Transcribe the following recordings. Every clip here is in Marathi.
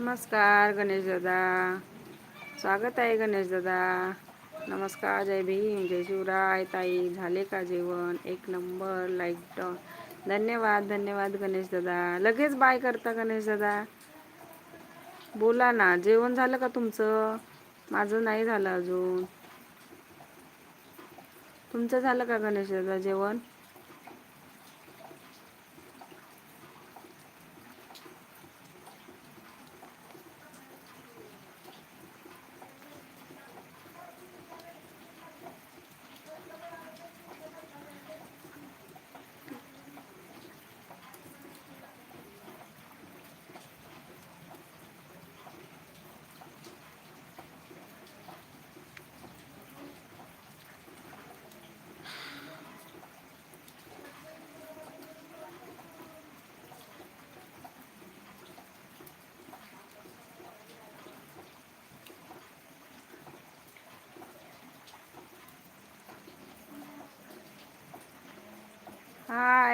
नमस्कार गणेश दादा। स्वागत आहे गणेश दादा। नमस्कार जय भीम जय शिवराय। ताई झाले का जेवण? एक नंबर लाईक डाऊन धन्यवाद धन्यवाद गणेश दादा। लगेच बाय करता गणेश दादा। बोला ना जेवण झालं का तुमचं? माझं नाही झालं अजून। तुमचं झालं का गणेश दादा जेवण?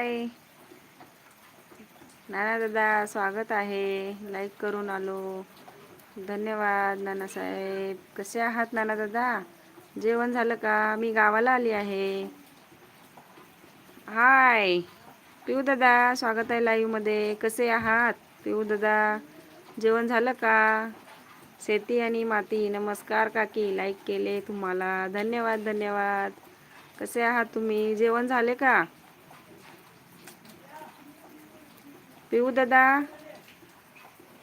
हाय नाना दादा स्वागत आहे. लाईक करून आलो. धन्यवाद नानासाहेब कसे आहात नाना दादा? जेवण झालं का? मी गावाला आली आहे. हाय पिऊ दादा स्वागत आहे लाईव्हमध्ये कसे आहात? पिऊ दादा जेवण झालं का? शेती आणि माती नमस्कार काकी. लाईक केले तुम्हाला. धन्यवाद धन्यवाद. कसे आहात तुम्ही? जेवण झाले का? पिऊ दादा.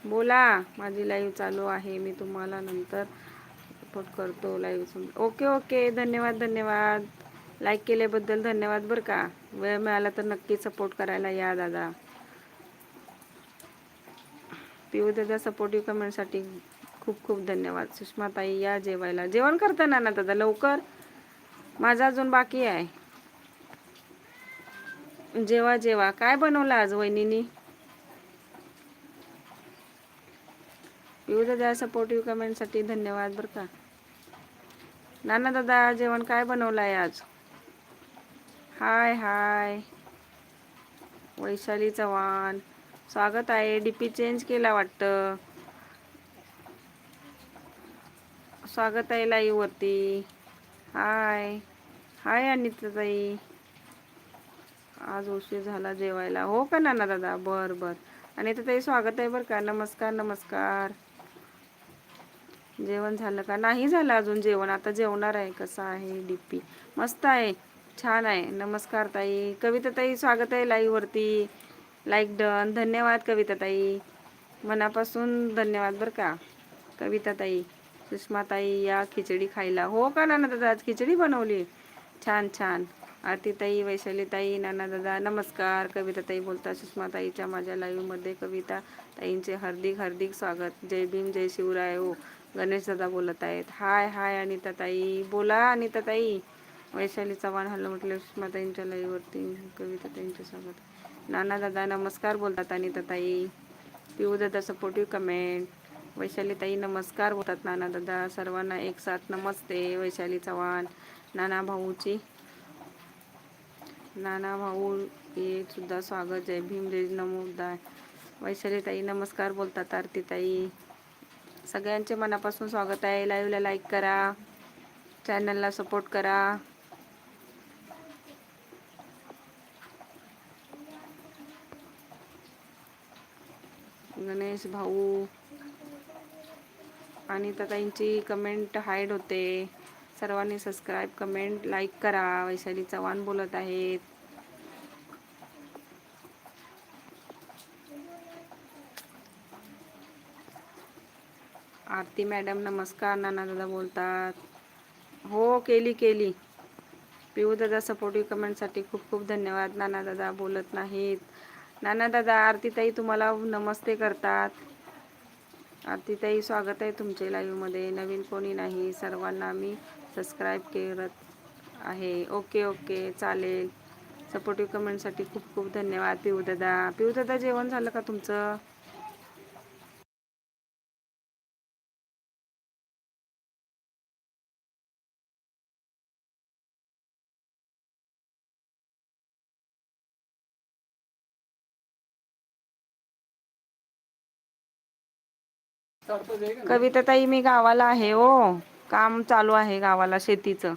बोला माझी लाईव्ह चालू आहे. मी तुम्हाला नंतर सपोर्ट करतो लाईव्ह ओके ओके धन्यवाद धन्यवाद. लाईक केल्याबद्दल धन्यवाद बरं का. वेळ मिळाला तर नक्की सपोर्ट करायला या दादा. पिऊ दादा सपोर्टिव्ह कमेंटसाठी खूप खूप धन्यवाद. सुषमाताई या जेवायला. जेवण करताना ना ना दादा. लवकर. माझा अजून बाकी आहे. जेवा जेवा. काय बनवलं आज वहिनीनी? येऊ दादा सपोर्टिव्ह कमेंटसाठी धन्यवाद बरं का. नाना दादा जेवण काय बनवलं आहे आज? हाय हाय. वैशाली चव्हाण. स्वागत आहे. डी पी चेंज केला वाटतं. स्वागत आहे लाईव्हवरती हाय. हाय ताई आज उशीर झाला जेवायला. हो का नाना दादा? बर बर. ताई स्वागत आहे बरं का? नमस्कार नमस्कार. जेवण झालं का? नाही झालं अजून जेवण. आता जेवणार आहे. कसं आहे? डी पी मस्त आहे. छान आहे. नमस्कार ताई. कविता ताई स्वागत आहे लाईव्हवरती. लाईक डन धन्यवाद कविता ताई मनापासून धन्यवाद बरं का? कविता ताई या खिचडी खायला. हो का नाना दादा? आज खिचडी बनवली. छान छान. आरतीताई वैशालीताई नाना दादा नमस्कार. कविताताई बोलता सुषमाताईच्या माझ्या लाईव्हमध्ये कविता ताईंचे हार्दिक हार्दिक स्वागत. जय भीम जय शिवराय. हो. गणेश दादा बोलत आहेत. हाय हाय अनिता ताई. बोला अनिता ताई. वैशाली चव्हाण हल्लो म्हटलं सुषमाताईंच्या लाईवरती कविता स्वागत. नाना दादा नमस्कार बोलतात अनिता ताई. पिऊ दादा सपोर्टिव्ह कमेंट वैशालीताई नमस्कार बोलतात नाना दादा. सर्वांना एक साथ नमस्ते वैशाली चव्हाण. नाना भाऊची नाना भाऊ हे सुद्धा स्वागत. जय भीम जय नमोदा वैशालीताई नमस्कार बोलतात आरतीताई सगळ्यांचे मनापासून स्वागत आहे. लाईव्हला लाईक करा. चॅनलला सपोर्ट करा. गणेश भाऊ आणि ताईंची कमेंट हाईड होते. सर्वांनी सबस्क्राईब कमेंट लाईक करा. वैशाली चव्हाण बोलत आहेत. आरती मॅडम नमस्कार. नाना दादा बोलतात. हो केली केली. पिऊ दादा सपोर्टिव्ह कमेंटसाठी खूप खूप धन्यवाद. नाना दादा बोलत नाहीत. नाना दादा आरतीताई तुम्हाला नमस्ते करतात. आरतीताई स्वागत आहे तुमचे लाईव्हमध्ये नवीन कोणी नाही. सर्वांना मी सबस्क्राईब करत आहे. ओके ओके चालेल. सपोर्टिव्ह कमेंटसाठी खूप खूप धन्यवाद पिऊ दादा पिऊ दादा जेवण झालं का तुमचं? कविता ताई मी गावाला आहे हो. काम चालू आहे गावाला शेतीचं.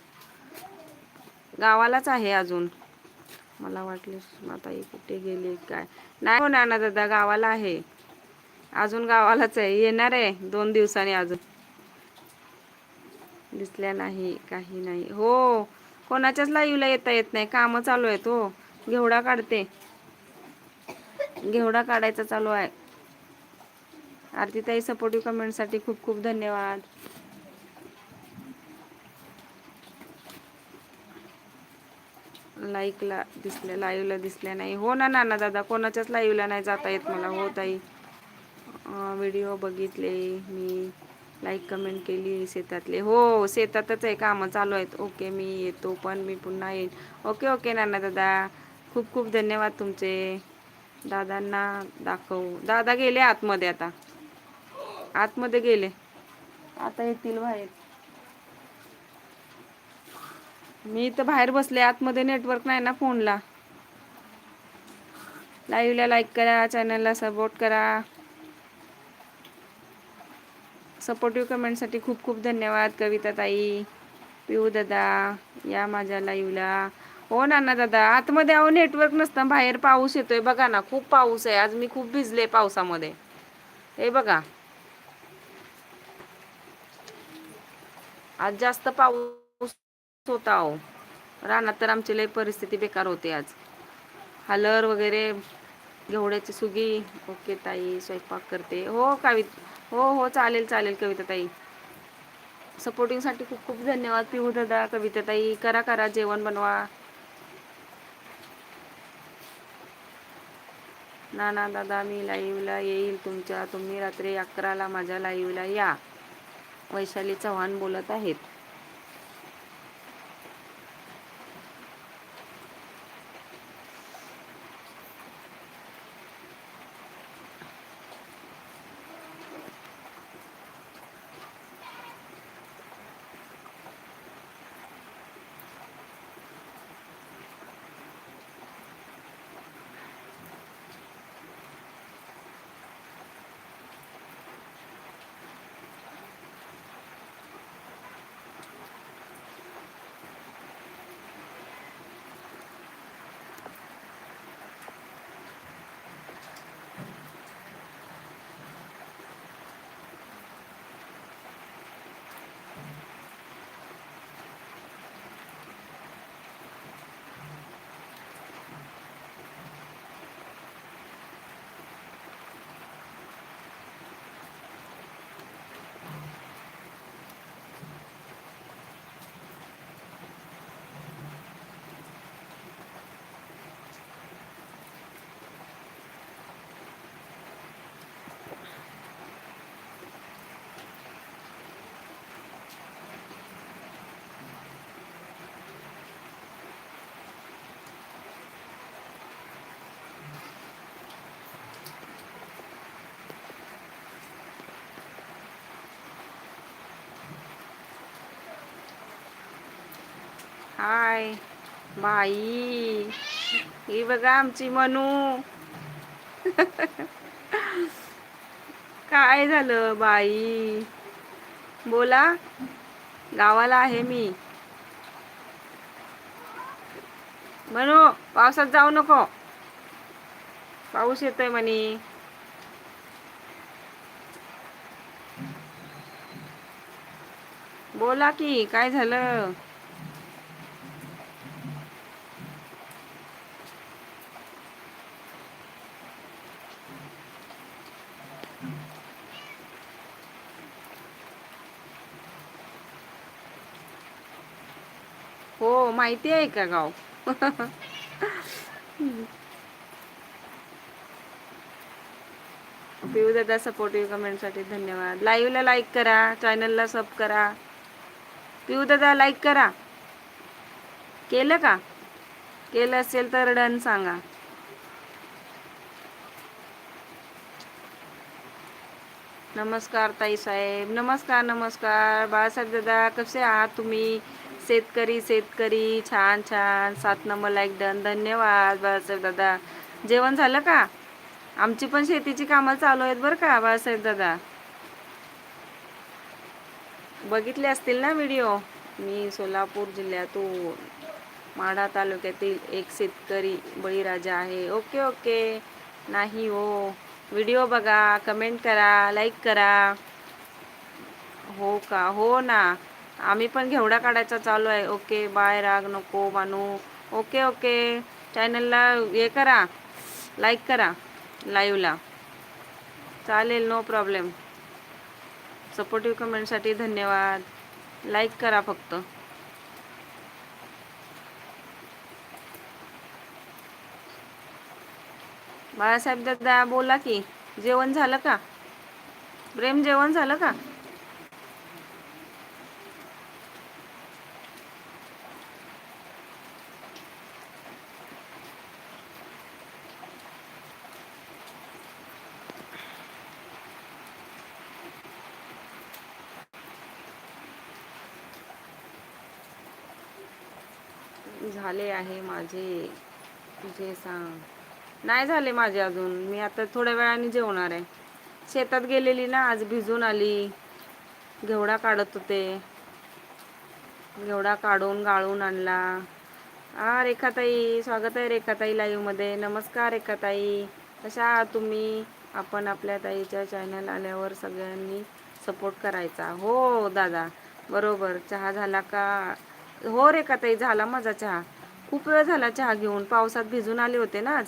गावालाच आहे अजून. मला वाटलं ताई कुठे गेली काय? नाही हो ना दादा गावाला आहे. अजून गावालाच आहे. येणार आहे दोन दिवसांनी अजून. दिसल्या नाही काही नाही. हो कोणाच्याच लाईव्हला येता येत नाही. कामं चालू आहेत हो. घेवडा काढते. घेवडा काढायचा चालू आहे. आरतीताई सपोर्टिव्ह कमेंटसाठी खूप खूप धन्यवाद. लाईकला दिसल्या लाईव्हला दिसल्या नाही. हो ना नाना दादा कोणाच्याच लाईव्हला नाही जाता येत मला. हो ताई. व्हिडिओ बघितले मी लाईक कमेंट केली शेतातले. हो शेतातच आहे कामं चालू आहेत. ओके मी येतो पण मी पुन्हा येईन. ओके ओके नाना दादा. खूप खूप धन्यवाद तुमचे. दादांना दाखवू. दादा गेले आतमध्ये आता. आतमध्ये गेले. आता येतील बाहेर. मी तर बाहेर बसले आतमध्ये नेटवर्क नाही ना फोनला लाईव्हला लाईक करा चॅनलला सपोर्ट करा. सपोर्टिव्ह कमेंटसाठी खूप खूप धन्यवाद कविता ताई पिऊ दादा या माझ्या लाईव्हला हो नाना दादा आतमध्ये अहो नेटवर्क नसतं बाहेर पाऊस येतोय. बघा ना खूप पाऊस आहे. आज मी खूप भिजले पावसामध्ये. हे बघा. आज जास्त पाऊस होता हो रानात तर आमची लई परिस्थिती बेकार होते आज. हलर वगैरे घेवड्याची सुगी. ओके ताई स्वयंपाक करते. हो कवित हो हो चालेल चालेल कविता ताई. सपोर्टिंगसाठी खूप खूप धन्यवाद पिऊ दादा कविता ताई. करा करा जेवण बनवा. ना ना दादा मी लाईव्हला येईल तुमच्या. तुम्ही रात्री अकराला माझ्या लाईव्हला या. वैशाली चव्हाण बोलत आहेत. हाय बाई. ही बघा आमची मनू. काय झालं बाई? बोला. गावाला आहे मी. म्हणू पावसात जाऊ नको. पाऊस येतोय म्हणे. बोला की काय झालं हो माहिती आहे का गाव? पिऊ दादा सपोर्टिव्ह कमेंटसाठी धन्यवाद. लाईव्हला लाईक करा चॅनलला सब करा. पिऊ दादा लाईक करा. केलं का? केलं असेल तर डन सांगा. नमस्कार ताई साहेब. नमस्कार नमस्कार. बाळासाहेब दादा कसे आहात तुम्ही? शेतकरी शेतकरी छान छान. सात नंबर लाईक डन धन्यवाद. बाळासाहेब दादा. जेवण झालं का? आमची पण शेतीची कामं चालू आहेत बरं का बाळासाहेब दादा? बघितले असतील ना व्हिडिओ मी सोलापूर जिल्ह्यातून माढा तालुक्यातील एक शेतकरी बळीराजा आहे. Okay okay. नाही हो. व्हिडिओ बघा कमेंट करा लाईक करा. हो का? हो ना. आम्ही पण घेवडा काढायचा चालू आहे. ओके बाय राग नको मानू. Okay okay. चॅनलला हे करा. लाईक करा. लाईव्हला चालेल नो प्रॉब्लेम सपोर्टिव्ह कमेंटसाठी धन्यवाद. लाईक करा फक्त. बाळासाहेब दादा बोला की. जेवण झालं का? प्रेम जेवण झालं का? झाले आहे माझे. तुझे सांग. नाही झाले माझे अजून. मी आता थोड्या वेळाने जेवणार आहे. शेतात गेलेली ना आज भिजून आली. घेवडा काढत होते. घेवडा काढून गाळून आणला. हा रेखाताई. स्वागत आहे रेखाताई लाईव्हमध्ये नमस्कार रेखाताई. कशा आहात तुम्ही? आपण आपल्या ताईच्या चॅनल आल्यावर सगळ्यांनी सपोर्ट करायचा. हो दादा. बरोबर. चहा झाला का? हो रेखाताई. झाला माझा चहा. खूप वेळ झाला चहा घेऊन. पावसात भिजून आले होते ना आज.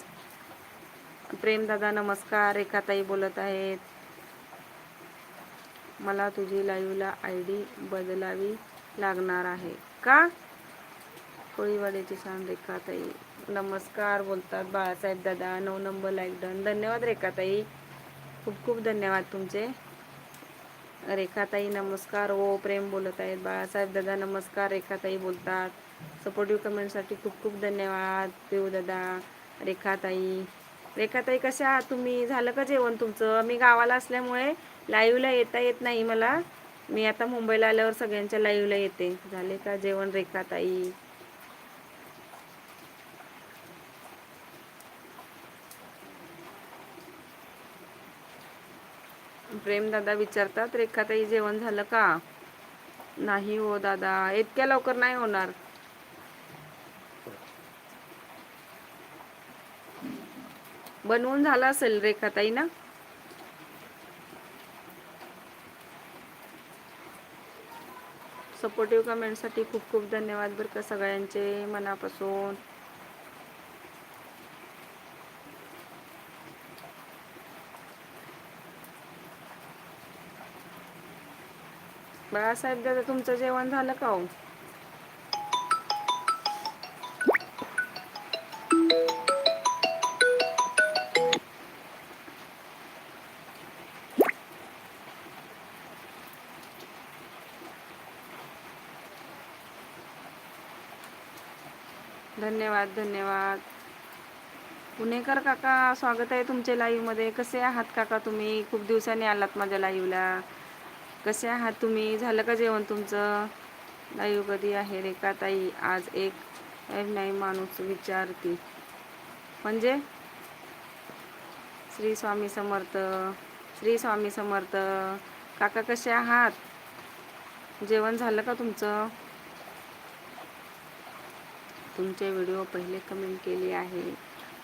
प्रेमदादा नमस्कार. रेखाताई बोलत आहेत. मला तुझी लाईव्हला आय डी बदलावी लागणार आहे. का? कोळीवाडीची छान रेखाताई. नमस्कार बोलतात बाळासाहेब दादा. नऊ नंबर लाईक डन धन्यवाद रेखाताई. खूप खूप धन्यवाद तुमचे. रेखाताई नमस्कार. ओ प्रेम बोलत आहेत. बाळासाहेब दादा नमस्कार. रेखाताई बोलतात. सपोर्टिव्ह कमेंटसाठी खूप खूप धन्यवाद देऊ दादा रेखाताई. रेखाताई कशा आहात तुम्ही? झालं का जेवण तुमचं? मी गावाला असल्यामुळे लाईव्हला येता येत नाही मला. मी आता मुंबईला आल्यावर सगळ्यांच्या लाईव्हला येते. झाले का जेवण रेखाताई? प्रेम दादा विचारतात रेखाताई जेवण झालं का? नाही हो दादा. इतक्या लवकर नाही होणार. बनवून झालं असेल रेखाताई ना? सपोर्टिव्ह कमेंटसाठी खूप खूप धन्यवाद बरं का सगळ्यांचे मनापासून. बाळासाहेब दादा तुमचं जेवण झालं का हो? धन्यवाद धन्यवाद. पुणेकर काका स्वागत आहे तुमच्या लाईव्हमध्ये कसे आहात काका तुम्ही? खूप दिवसांनी आलात माझ्या लाईव्हला कसे आहात तुम्ही? झालं का जेवण तुमचं? लाईव्ह कधी आहे रेखा ताई? आज एक नाही माणूस विचारती. म्हणजे? श्री स्वामी समर्थ श्री स्वामी समर्थ. काका कसे आहात? जेवण झालं का तुमचं? तुमचे व्हिडिओ पहिले कमेंट केली आहे.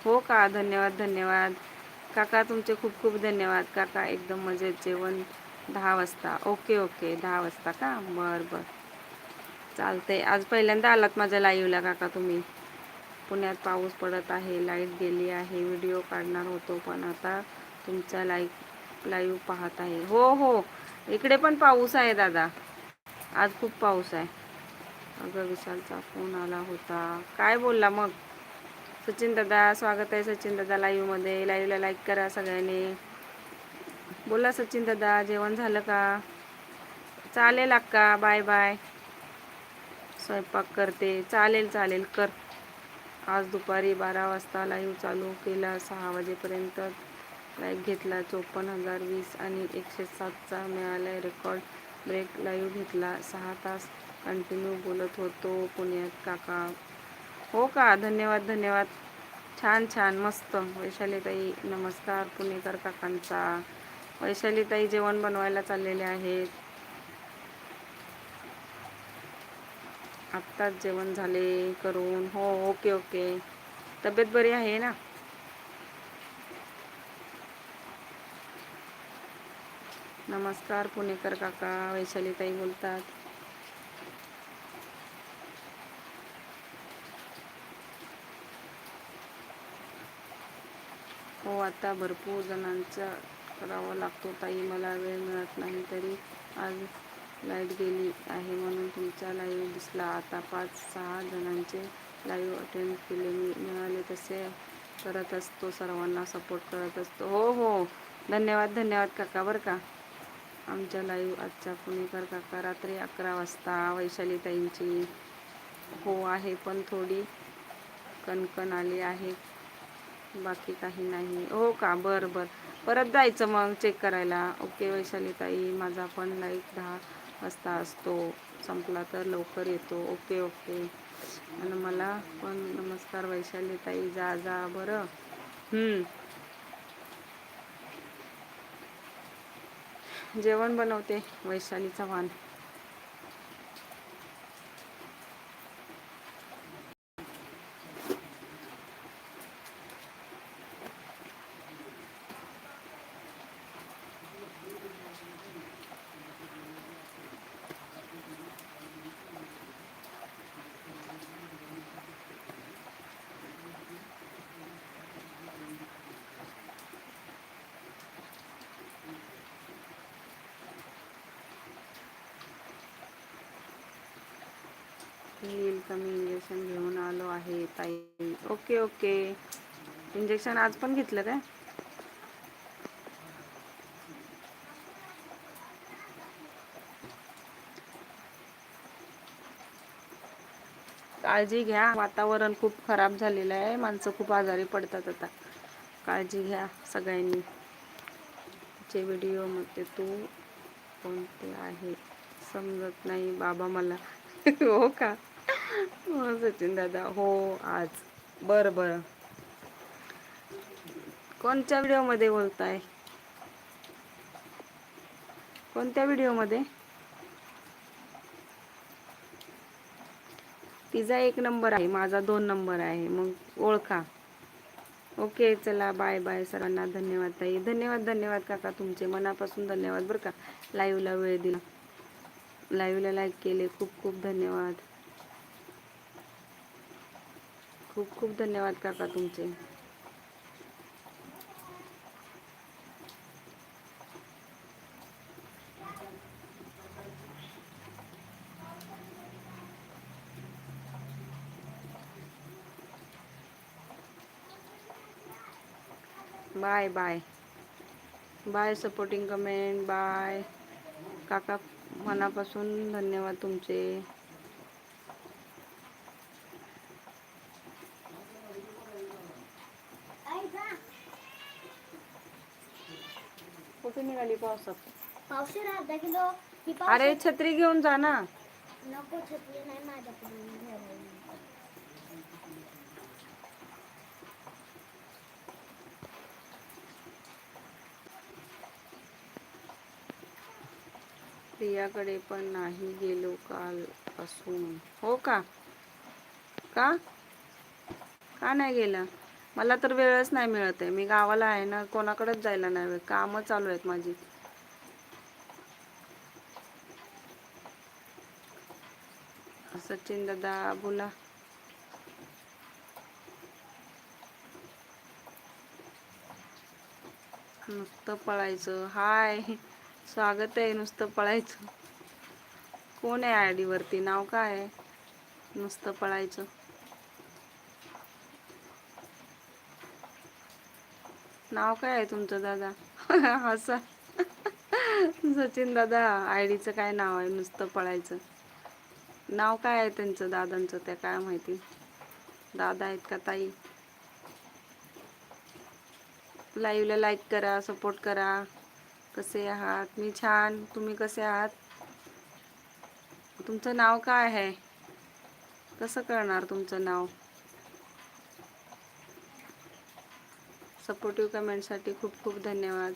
हो का? धन्यवाद धन्यवाद. काका तुमचे खूप खूप धन्यवाद. काका एकदम मजेत जेवण. दहा वाजता. Okay okay. दहा वाजता का? बरं बरं. चालते आज पहिल्यांदा आलात माझ्या लाईव्हला काका तुम्ही. पुण्यात पाऊस पडत आहे लाइट गेली आहे. व्हिडिओ काढणार होतो पण आता तुमचा लाईव्ह लाईव्ह पाहत आहे. हो हो. इकडे पण पाऊस आहे दादा. आज खूप पाऊस आहे. अगं विशालचा फोन आला होता. काय बोलला मग? सचिन दादा स्वागत आहे सचिन दादा लाईव्हमध्ये लाईव्हला लाईक करा सगळ्यांनी. बोला सचिन दादा जेवण झालं का? चालेल अक्का बाय बाय स्वयंपाक करते. चालेल चालेल कर. आज दुपारी बारा वाजता लाईव्ह चालू केला सहा वाजेपर्यंत लाईव्ह घेतला चोपन्न हजार वीस आणि एकशे सातचा मिळाला रेकॉर्ड ब्रेक लाईव्ह घेतला सहा तास कंटिन्यू बोलत होतो पुण्यात काका. हो का? धन्यवाद धन्यवाद. छान छान. मस्त. वैशालीताई नमस्कार पुणेकर काकांचा. वैशालीताई जेवण बनवायला चाललेले आहेत. आत्ताच जेवण झाले करून. हो ओके ओके. तब्येत बरी आहे ना? नमस्कार पुणेकर काका. वैशालीताई बोलतात. हो आता भरपूर जणांचा करावा लागतो. ताई मला वेळ मिळत नाही तरी आज लाइट गेली आहे म्हणून तुमचा लाईव्ह दिसला. आता पाच सहा जणांचे लाईव्ह अटेंड केले. मी मिळाले तसे करत असतो सर्वांना सपोर्ट करत असतो. हो हो. धन्यवाद धन्यवाद काका बरं का? आमच्या लाईव्ह आजच्या पुणेकर काका रात्री अकरा वाजता वैशालीताईंची हो आहे पण थोडी कणकण आली आहे. बाकी काही नाही. हो का? बरं बरं. परत जायचं मग चेक करायला. ओके वैशाली ताई माझा पण लाईक दहा वाजता असतो. संपला तर लवकर येतो. ओके ओके आणि मला पण नमस्कार वैशाली ताई जा जा बरं. जेवण बनवते वैशाली चव्हाण येईल कमी इंजेक्शन घेऊन आलो आहे ताई ओके ओके. इंजेक्शन आज पण घेतलं काय? काळजी घ्या. वातावरण खूप खराब झालेलं आहे. माणसं खूप आजारी पडतात आता. काळजी घ्या सगळ्यांनी. चे व्हिडिओमध्ये तू कोणते आहे समजत नाही बाबा मला. हो का? हो, सचिन दादा. हो आज. बरं बरं. कोणत्या व्हिडिओमध्ये बोलताय? कोणत्या व्हिडिओमध्ये? तिचा एक नंबर आहे माझा दोन नंबर आहे मग ओळखा. ओके चला बाय बाय सर्वांना धन्यवाद ताई. धन्यवाद धन्यवाद काका तुमचे मनापासून धन्यवाद बरं का. लाईव्हला वेळ दिला. लाईव्हला लाईक केले खूप खूप धन्यवाद. खूप खूप धन्यवाद काका तुमचे. Bye bye. Bye supporting comment bye. काका मनापासून धन्यवाद तुमचे कुठे निघाली पावसात. पावशे अर्धा किलो ही अरे छत्री घेऊन जा ना. नको छत्री नाही माझ्याकडे प्रियाकडे पण नाही गेलो काल पासून. हो का? का? का नाही गेला? मला तर वेळच नाही मिळत आहे. मी गावाला आहे ना कोणाकडेच जायला नाही वेळ. कामं चालू आहेत माझी. सचिन दादा बोला. नुसतं पळायचं. हाय स्वागत आहे नुसतं पळायचं. कोण आहे आय वरती? नाव काय आहे? नुसतं पळायचं. नाव काय आहे तुमचं दादा? असं. सचिन दादा आय डीचं काय नाव आहे? नुसतं पळायचं. नाव काय आहे त्यांचं दादांचं? त्या काय माहिती? दादा आहेत का ताई? लाईव्हला लाईक करा सपोर्ट करा. कसे आहात? मी छान. तुम्ही कसे आहात? तुमचं नाव काय आहे? कसं कळणार तुमचं नाव? सपोर्टिव्ह कमेंटसाठी खूप खूप धन्यवाद.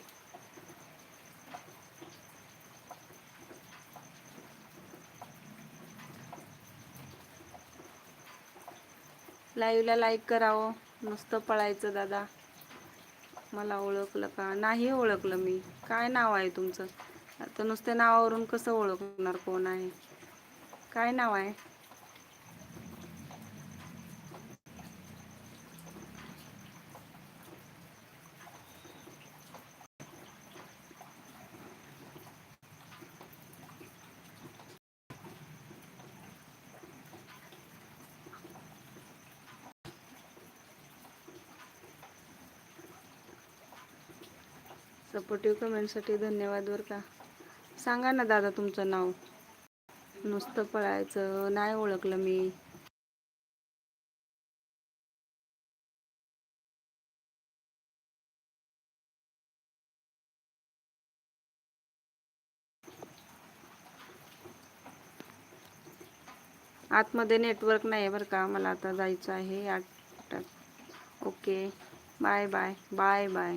लाईव्हला लाईक करावं. नुसतं पळायचं दादा. मला ओळखलं का? नाही ओळखलं मी. काय नाव आहे तुमचं? आता नुसत्या नावावरून कसं ओळखणार कोण आहे? काय नाव आहे? सपोर्टिव्ह कमेंटसाठी धन्यवाद बरं का. सांगा ना दादा तुमचं नाव. नुसतं पळायचं नाही ओळखलं मी. आतमध्ये नेटवर्क नाही आहे बरं का मला आता जायचं आहे आठ okay. Bye bye bye bye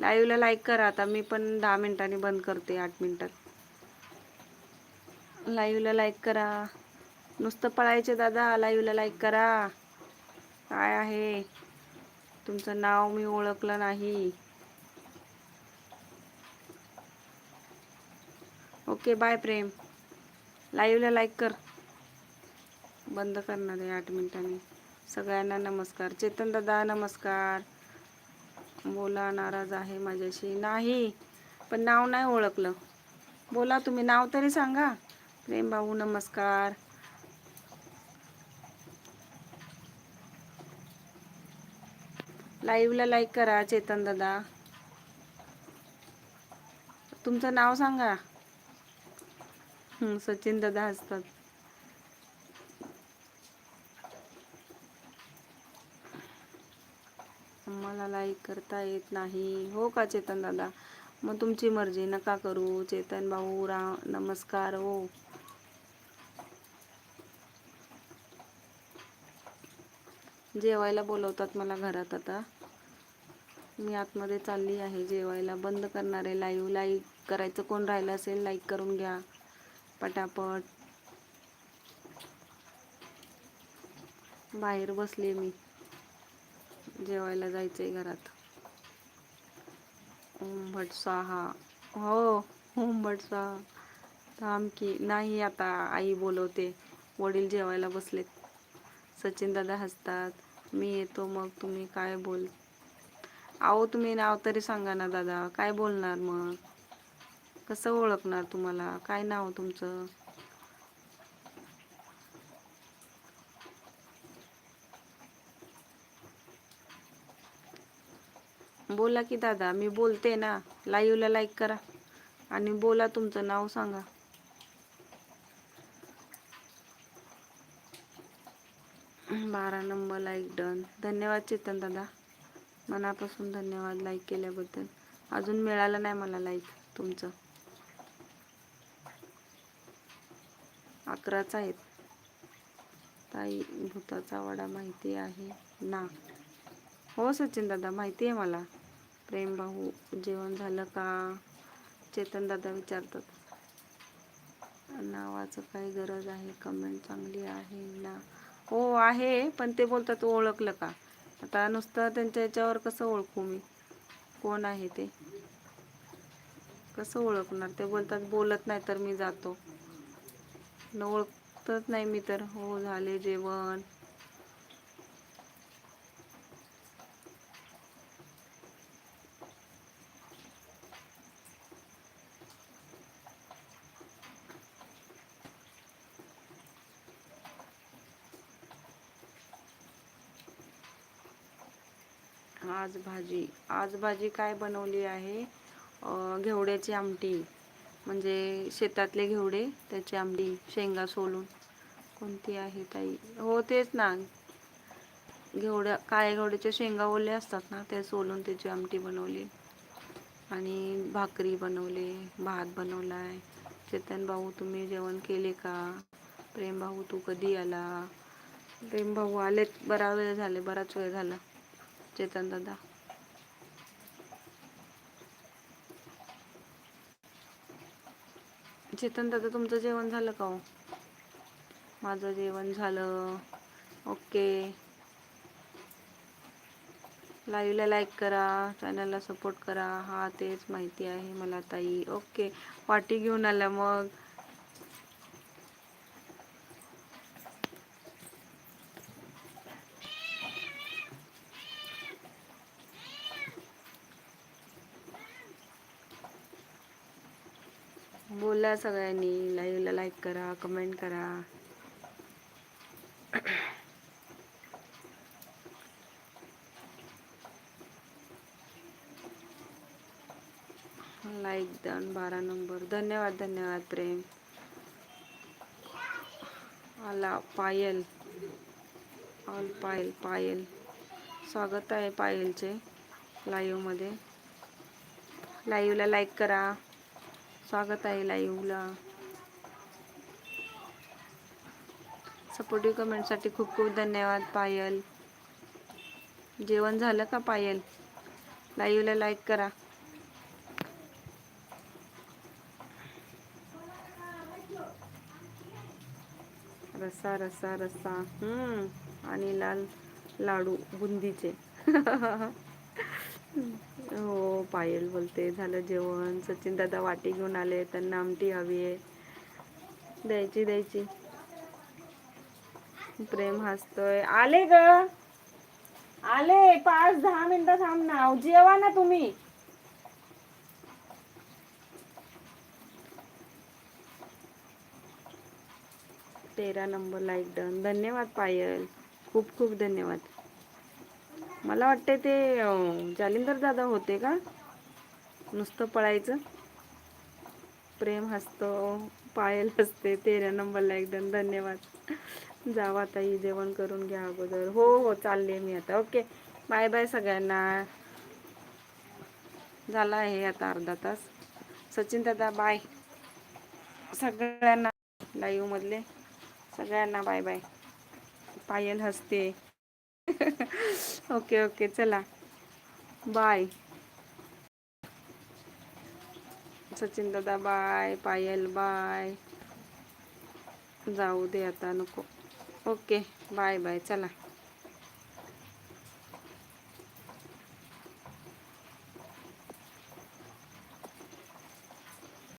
लाईव्हला लाईक करा. आता मी पण दहा मिनिटांनी बंद करते आठ मिनटात. लाईव्हला लाईक करा. नुसतं पळायचे दादा लाईव्हला लाईक करा. काय आहे? तुमचं नाव मी ओळखलं नाही. Okay bye Prem. लाईव्हला लाईक कर. बंद करणार आहे आठ मिनिटांनी. सगळ्यांना नमस्कार. चेतन दादा नमस्कार. बोला नाराज आहे माझ्याशी. नाही पण नाव नाही ओळखलं. बोला तुम्ही नाव तरी सांगा. प्रेम भाऊ नमस्कार. लाईव्हला लाईक करा चेतन दादा. तुमचं नाव सांगा. सचिन दादा असतात. मला लाईक करता येत नाही. हो का चेतन दादा? मग तुमची मर्जी नका करू. चेतन भाऊ रा नमस्कार हो. जेवायला बोलवतात मला घरात आता. मी आतमध्ये चालली आहे जेवायला. बंद करणार आहे लाईव्ह लाईक करायचं कोण राहिलं असेल लाईक करून घ्या. पटापट. बाहेर बसले मी. जेवायला जायचंय घरात. ओम भट स्वाहा हो ओम भट स्वाहा थांब की नाही आता आई बोलवते. वडील जेवायला बसलेत. सचिन दादा हसतात. मी येतो मग तुम्ही काय बोल अहो तुम्ही नाव तरी सांगा ना दादा. काय बोलणार मग? कसं ओळखणार तुम्हाला? काय नाव तुमचं? बोला की दादा मी बोलते ना. लाईव्हला लाईक करा. आणि बोला तुमचं नाव सांगा. बारा नंबर लाईक डन धन्यवाद चेतन दादा. मनापासून धन्यवाद लाईक केल्याबद्दल. अजून मिळालं नाही मला लाईक तुमचं. अकराच आहेत. ताई भूताचा वडा माहिती आहे ना? हो सचिन दादा माहिती आहे मला. प्रेम भाऊ जेवण झालं का? चेतन दादा विचारतात. नावाचं काही गरज आहे? कमेंट चांगली आहे ना? हो आहे पण ते बोलतात ओळखलं का? आता नुसतं त्यांच्या याच्यावर कसं ओळखू मी? कोण आहे ते? कसं ओळखणार? ते बोलतात बोलत नाही तर मी जातो. न ओळखतच नाही मी तर. हो झाले जेवण. आज भाजी. आज भाजी काय बनवली आहे? घेवड्याची आमटी. म्हणजे शेतातले घेवडे त्याची आमटी शेंगा सोलून. कोणती आहे ताई? हो तेच ना. घेवड्या काळ्या घेवड्याच्या शेंगा ओले असतात ना ते सोलून त्याची आमटी बनवली. आणि भाकरी बनवले भात बनवला आहे चेतन भाऊ तुम्ही जेवण केले का? प्रेम भाऊ तू कधी आला? प्रेम भाऊ आलेत बरा वेळ झाले बराच वेळ झाला. चेतन दादा. चेतन दादा तुमचं जेवण झालं का हो? माझं जेवण झालं. ओके. लाईव्हला लाईक करा चॅनलला सपोर्ट करा. हा तेच माहिती आहे मला ताई. ओके. पाठी घेऊन आल्या मग. करा सगळ्यांनी. लाईव्हला लाईक करा कमेंट करा. लाईक दन बारा नंबर धन्यवाद धन्यवाद प्रेम. आला पायल. ऑल पायल पायल. स्वागत आहे पायलचे लाईव्हमध्ये लाईव्हला लाईक करा. स्वागत आहे लाईव्हला सपोर्टिव्ह कमेंटसाठी खूप खूप धन्यवाद पायल. जेवण झालं का पायल? लाईव्हला लाईक करा. रसा रसा रसा हम्म. आणि लाल लाडू बुंदीचे. हो पायल बोलते. झालं जेवण. सचिन दादा वाटी घेऊन आले. त्यांना आमटी हवी आहे. द्यायची द्यायची. प्रेम हसतोय. आले ग. आले. पाच दहा मिनिटं थांब ना. जेवा ना तुम्ही. तेरा नंबर लाईक डन. धन्यवाद पायल. खूप खूप धन्यवाद. मला वाटते ते जालिंदर दादा होते का? नुसतं पळायचं. प्रेम हसतो पायल हसते तेरा नंबरला एकदम धन्यवाद. जावा ताई जेवण करून घ्या अगोदर. हो हो चालले मी आता. ओके. बाय बाय सगळ्यांना. झाला आहे आता अर्धा तास. सचिन दादा बाय. सगळ्यांना लाईव्ह मधले. सगळ्यांना बाय बाय. पायल हसते. ओके ओके चला. बाय सचिन दादा बाय पायल बाय जाऊ दे आता नको. ओके बाय बाय चला.